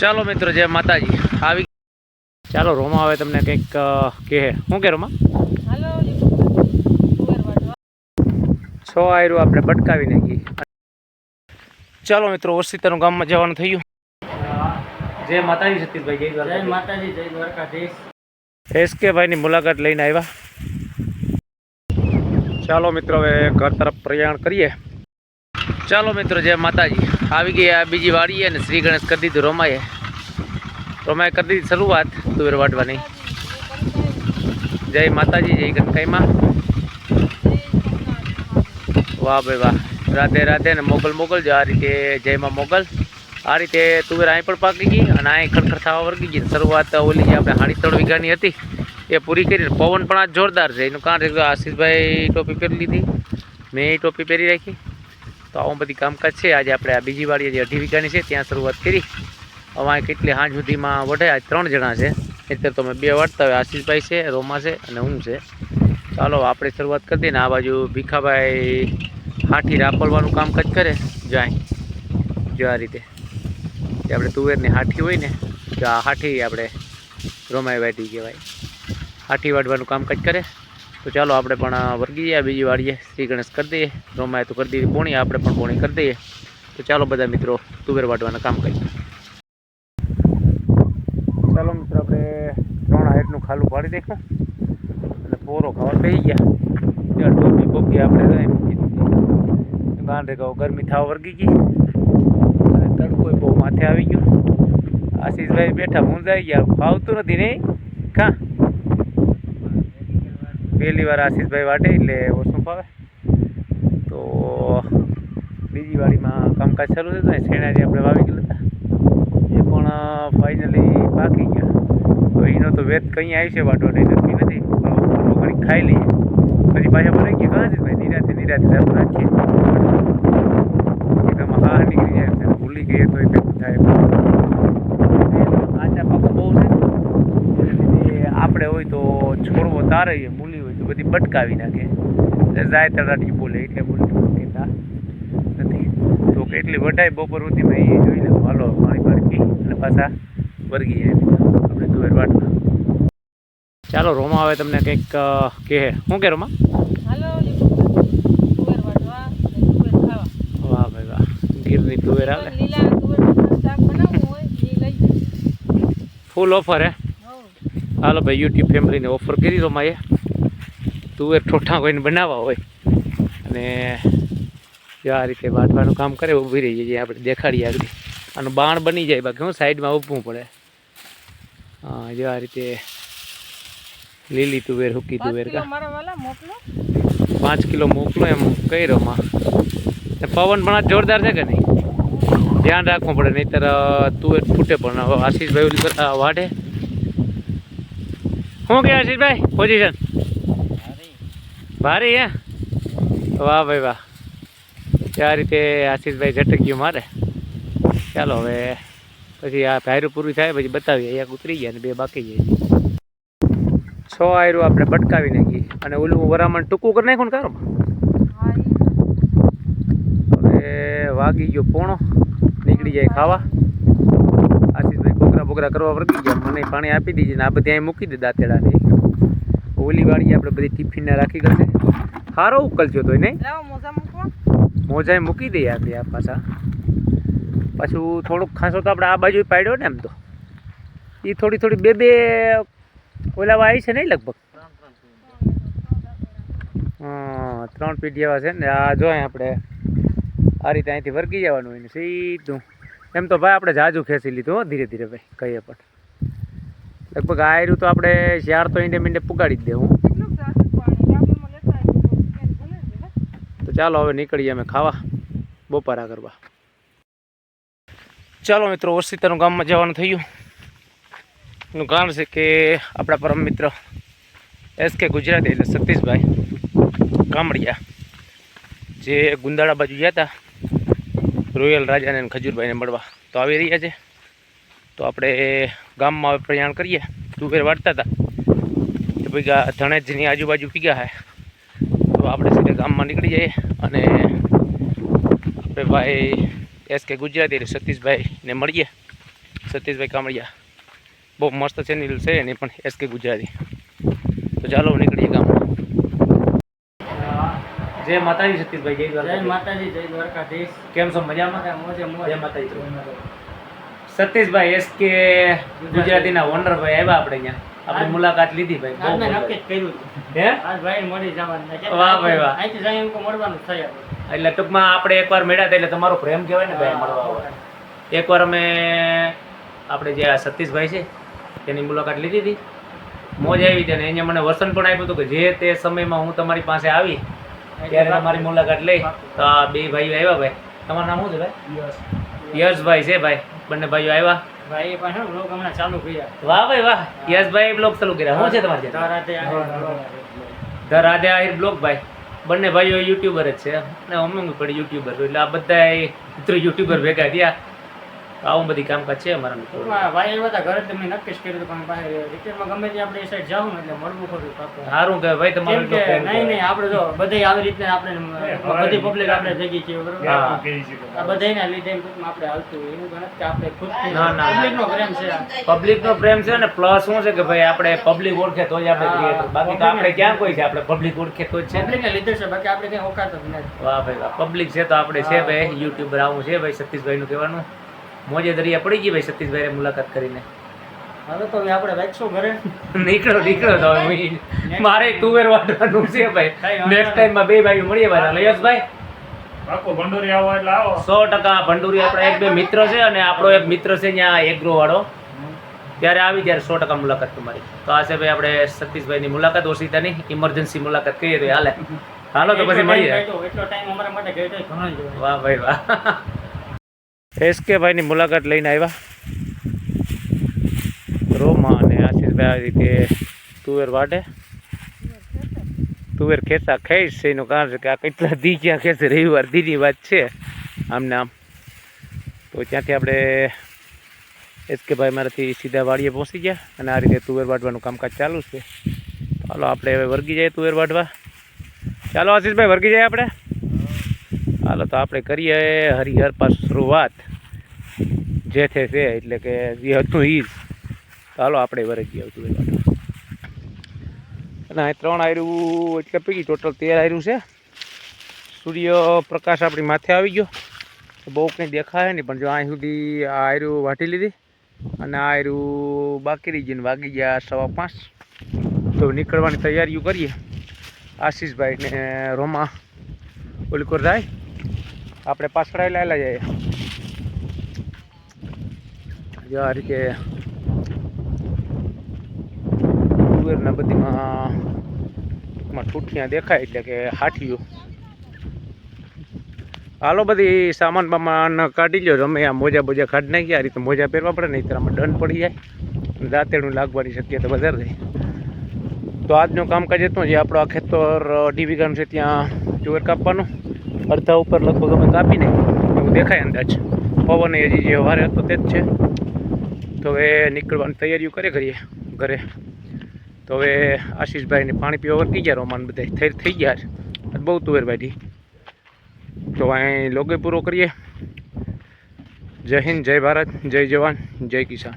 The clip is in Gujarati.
ચાલો મિત્રો જય માતાજી. આવી ચાલો રોમા હવે તમને કંઈક કહે. શું કે રોમા? છ આયરું આપણે બટકાવી નાખી ચાલો મિત્રો ઓરસીતાનું ગામમાં જવાનું થયું. જય માતાજી સતીશભાઈ જય જય માતાજી જય દ્વારકાધીશ. એસકે ભાઈની મુલાકાત લઈને આવ્યા. ચાલો મિત્રો હવે ઘર તરફ પ્રયાણ કરીએ. ચાલો મિત્રો જય માતાજી. આવી ગઈ આ બીજી વાડી અને શ્રી ગણેશ કરી દીધું રોમાએ રોમાએ કરી દીધી શરૂઆત, તુવેર વાટવાની. જય માતાજી, જય કનકાઈમાં વાહ ભાઈ વાહ. રાધે રાધે ને મોગલ મોગલ જો આ રીતે જયમાં મોગલ. આ રીતે તુવેર અહીં પણ પાકી ગઈ અને અહીં ખડખડ થવા વર્ગી ગઈ. શરૂઆત ઓલી જે આપણે હાડી ત્રણ વીઘાની હતી, એ પૂરી કરીને પવન પણ આ જોરદાર છે. એનું કારણ છે આશીષભાઈ ટોપી પહેરી લીધી. મેં ટોપી પહેરી રાખી. તો આવું બધી કામકાજ છે. આજે આપણે આ બીજી વાળી જે અઢી વીઘાની છે, ત્યાં શરૂઆત કરી. અહીં કેટલી હાંજ સુધીમાં વઢે? આજ ત્રણ જણા છે. અત્યારે તમે બે વાટતા હોય આશીષભાઈ છે, રોમા છે અને હું છે. ચાલો, આપણે શરૂઆત કરી દઈએ ને આ બાજુ ભીખાભાઈ હાથી રાપરવાનું કામકાજ કરે. જાય જો આ રીતે. જે આપણે તુવેરની હાથી હોય ને, જો આ હાથી આપણે રોમાય વાટી કહેવાય. હાથી વાટવાનું કામકાજ કરે. તો ચાલો આપણે પણ વર્ગી જઈએ બીજી વાળીએ શ્રી ગણેશ કરી દઈએ. રોમાએ તો કરી દીધી પોણી, આપણે પણ પોણી કરી દઈએ. તો ચાલો બધા મિત્રો, તુવેર વાટવાના કામ કરીએ. ચાલો મિત્રો, આપણે ત્રણ હાઈટનું ખાલું પાડી દેખું અને પોરો ખાવા બેસી ગયા. ત્યાં ટોપી બોપી આપણે ગાંઠે કહો ગરમી થવા વર્ગી ગઈ. અને તડકો બહુ માથે આવી ગયો. આશીષભાઈ બેઠા મૂંઝાઈ ગયા. ફાવતું નથી નહીં કાં? પહેલી વાર આશીષભાઈ વાટે એટલે ઓછું ફાવે. તો બીજી વાડીમાં કામકાજ શરૂ થયું ને શેણા જે આપણે વાવી ગયેલા હતા. એ પણ ફાઇનલી પાકી ગયા. તો એનો તો વેત કંઈ આવી છે વાટવાની નક્કી નથી. પણ ઘણી ખાઈ લઈએ. પછી પાછા ભરાઈ ગયા કાં ભાઈ નિરાતે નિરાતે ચાલુ રાખીએ. એકદમ હા નીકળી જાય ભૂલી ગઈએ તો એ બહુ છે. આપણે હોય તો છોડવો તારે મૂલી હોય તો બધી બટકાવી નાખે. એટલે જાય તળાટી બોલે એટલે મૂલી કહેતા નથી. તો કેટલી વઢાય બપોર સુધીમાં એ જોઈ લઉં હાલો પાણી પાણી પી અને પાછા વર્ગી જાય. આપણે વાટવા ચાલો રોમા હવે તમને કંઈક કહે. શું કે રોમા? વાહ ભાઈ વાહ. ગીરની તુવેર આવે. ફૂલ ઓફર હે? હાલો ભાઈ યુટ્યુબ ફેમિલીને ઓફર કરી રોમાએ. તુવેર ઠોઠા કોઈને બનાવવા હોય. અને જો આ રીતે વાટવાનું કામ કરે ઊભી રહી જાય આપણે દેખાડીએ આગળ આનું બાણ બની જાય બાકી હું સાઈડમાં ઊભવું પડે. હા જો આ રીતે લીલી તુવેર હુકી તુવેર કા? પાંચ કિલો મોકલો એમ કહી રહ્યો માં પવન પણ જોરદાર છે કે નહીં? ધ્યાન રાખવું પડે નહીંતર તુવેર ફૂટે પણ. આશીષભાઈ વાઢે. શું કે આશીષભાઈ? પોઝિશન ભારી હે? વાહ ભાઈ વાહ. આ રીતે આશીષભાઈ ઝટક્યું મારે. ચાલો હવે પછી આ ભાયરું પૂરું થાય, પછી બતાવીએ. એક ઉતરી ગયા ને બે બાકી જાય છ આયરું આપણે બટકાવી નાખી અને ઓલું વરામણ ટૂંકું કરી નાખ્યું ને કારોમાં? હવે વાગી ગયો પોણો. નીકળી જાય ખાવા. આશીષભાઈ કોકરા બોકરા કરવા વર્ગી ગયા. મને પાણી આપી દીધી ને આ બધી અહીં મૂકી દે દાંતેડાને. ઓલી વાળી આપણે બધી ટિફિનને રાખી ગઈ સારો ઉકલજો તો નહીં? મોજાએ મૂકી દઈએ આપણે આ પાછા. પાછું થોડુંક ખાસો તો આપણે આ બાજુ પાડ્યો ને એમ તો. એ થોડી થોડી બે બે ઓલા આવી છે નહીં લગભગ? હા ત્રણ પીઢી એવા છે ને આ જોઈએ આપણે આ રીતે અહીંથી વર્ગી જવાનું હોય ને સીધું. એમ તો ભાઈ આપણે જાજુ ખેંચી લીધું ધીરે ધીરે ભાઈ કહીએ પણ. લગભગ આયરું તો આપણે ચાર તો ઈંડે મીંડે પુગાડી જ દેવું. તો કેમ ચાલો હવે નીકળીએ અમે ખાવા. બપોરા કરવા ચાલો મિત્રો ઓરસીતાનું ગામમાં જવાનું થયું. એનું કારણ છે કે આપણા પરમ મિત્ર એસ કે ગુજરાતી એટલે સતીશભાઈ કામડિયા જે ગુંદાળા બાજુ ગયા હતા રોયલ રાજાને ખજૂરભાઈને મળવા. તો આવી રહ્યા છે. તો આપણે ગામમાં પ્રયાણ કરીએ. તુવેર વાટતા હતા તો ભેગા ધણેજની આજુબાજુ પીગા હે. તો આપણે સીધા ગામમાં નીકળી જઈએ અને આપણે ભાઈ એસ કે ગુજરાતી એટલે સતીશભાઈને મળીએ. સતીશભાઈ કામળિયા. બહુ મસ્ત ચેનલ છે એની પણ એસ કે ગુજરાતી. તો ચાલો નીકળીએ ગામ જય માતાજી સતીશભાઈ જય જય દ્વારકા માતાજી જય દ્વારકાધીશ. કેમ છો મજામાં? જય માતાજી. સતીશભાઈ એસકે ગુજરાતીના ઓનરભાઈ આવ્યા આપણે અહીંયા આપણે મુલાકાત લીધી ભાઈ. કર્યું. હે? ભાઈ મળી જવાનું વાહ ભાઈ વાહ. કે મળવાનું એટલે ટૂંકમાં આપણે એકવાર મળ્યા એટલે તમારો પ્રેમ કહેવાય ને ભાઈ મળવા એકવાર અમે આપણે જે આ સતીશભાઈ છે તેની મુલાકાત લીધી હતી. મોજ આવી હતી અને એને મને વસન પણ આપ્યું હતું કે જે તે સમયમાં હું તમારી પાસે આવી ત્યારે તમારી મુલાકાત લઈ તો આ બે ભાઈઓ આવ્યા ભાઈ. તમારું નામ શું છે ભાઈ? યશભાઈ છે ભાઈ. બંને ભાઈઓ આવ્યા ભાઈ એ પાછળ બ્લોગ હમણાં ચાલુ કર્યા. વાહ ભાઈ વાહ. યશભાઈ બ્લોગ ચાલુ કર્યા. શું છે તમારે ધ રાધે આહિર બ્લોગ ભાઈ. બંને ભાઈઓ યુટ્યુબર જ છે. અને અમે પણ યુટ્યુબર. એટલે આ બધા મિત્રો યુટ્યુબર ભેગા થયા. આવું બધી કામકાજ છે અમારા મિત્રો. ભાઈ હતા ઘરે તમે નક્કી જ કર્યું પણ ભાઈ રિટેલમાં ગમે તે આપણે એ સાઈડ જાવ ને એટલે મળવું ખરું પાકું. સારું કે ભાઈ તમારો કે નહીં નહીં આપણે જો બધે આવી રીતના આપણે બધી પબ્લિક આપણે જગી છે બરોબર? હા. આ બધાયના લીધે એમ ટૂંકમાં આપણે હાલતું એનું ગણત કે આપણે ખુદ ના, ના, ના. પબ્લિકનો પ્રેમ છે આ. પબ્લિક નો પ્રેમ છે ને પ્લસ શું છે કે ભાઈ આપણે પબ્લિક ઓળખે તો જ આપણે ક્રિએટર બાકી તો આપણે ક્યાં કોઈ છે? આપણે પબ્લિક ઓળખે તો જ છે ને. પબ્લિકને લીધે છે બાકી આપણે કઈ ઓકાત જ નથી. વાહ ભાઈ વાહ. પબ્લિક છે તો આપણે છે ભાઈ. યુટ્યુબર આવું છે ભાઈ સતીશભાઈ નું કહેવાનું. મોજે દરિયા પડી ગઈ ભાઈ સતીશભાઈ મુલાકાત કરીને. હવે તો આપણે રાખશું ઘરે. નીકળો નીકળો તો મારે તુવેર વાટવાનું છે ભાઈ. નેક્સ્ટ ટાઈમમાં બે ભાઈ મળીએ ભાઈ. લયસભાઈ પાકો ભંડોરી આવો એટલે આવો. સો ટકા ભંડુરી આપણા એક બે મિત્ર છે અને આપણો એક મિત્ર છે ત્યાં એગ્રો વાળો. ત્યારે આવી ત્યારે સો ટકા મુલાકાત તમારી. તો આ છે ભાઈ આપણે સતીશભાઈની મુલાકાત ઓશિતાની ઇમરજન્સી મુલાકાત કહીએ તો હાલે. હાલો તો પછી મળીએ. time કાઢ્યો, એટલો ટાઈમ અમારા માટે ગયો તો ઘણો જ હોય. વાહ ભાઈ વાહ. એસકે ભાઈની મુલાકાત લઈને આવ્યા. રોમા અને આશીષભાઈ આ રીતે તુવેર વાટે. તુવેર ખેંચા ખેંચ છે એનું કારણ છે કે આ કેટલા દી ક્યાં ખેંચે રવિવાર દીની વાત છે. આમને આમ. તો ત્યાંથી આપણે એસકે ભાઈ મારાથી સીધા વાડીએ પહોંચી ગયા અને આ રીતે તુવેર વાટવાનું કામકાજ ચાલુ છે. ચાલો આપણે હવે વર્ગી જઈએ તુવેર વાટવા. ચાલો, આશીષભાઈ વર્ગી જઈએ આપણે. હાલો તો આપણે કરીએ હરિહર પર શરૂઆત. જે છે તે, એટલે કે જે હતું એ જ. ચાલો આપણે વરજી આવતું અને આ ત્રણ આયરું, એટલે પૈકી ટોટલ તેર આયરું છે. સૂર્ય પ્રકાશ આપણી માથે આવી ગયો. બહુ કંઈ દેખાય નહીં, પણ જો અહીં સુધી આ આયરું વાટી લીધી. અને આ આયરું બાકી રહી ગયું વાગી ગયા સવા પાંચ. તો નીકળવાની તૈયારીઓ કરીએ. આશીષભાઈ ને રોમા ઓલકોર જાય આપણે પાછળ લાયેલા જઈએ. જો આ રીતે બધીમાં ઠૂઠિયા દેખાય એટલે કે હાઠિયું. હાલો બધી સામાન બામાન કાઢી લો તમે આ મોજા બોજા કાઢી નાખી આ રીતે મોજા પહેરવા પડે, નહીં તો આમાં દંડ પડી જાય. દાંતેડું લાગવાની શક્યતા વધારે રહી તો આજનું કામકાજ હતું જે. આપણો આ ખેતર અઢી વીઘાનું છે ત્યાં ચુવર કાપવાનું. અડધા ઉપર લગભગ અમે કાપીને એવું દેખાય અંદાજ. પવન હજી જે વારે હતો તે જ છે. તો હવે નીકળવાની તૈયારીઓ કરે કરીએ ઘરે. તો હવે આશીષભાઈને પાણી પીવા વર્કી ગયા, રોમાન બધા થઈ થઈ ગયા બહુ તુવેર વાઢી તો અહીં લોગે પૂરો કરીએ. જય હિન્દ, જય ભારત, જય જવાન, જય કિસાન.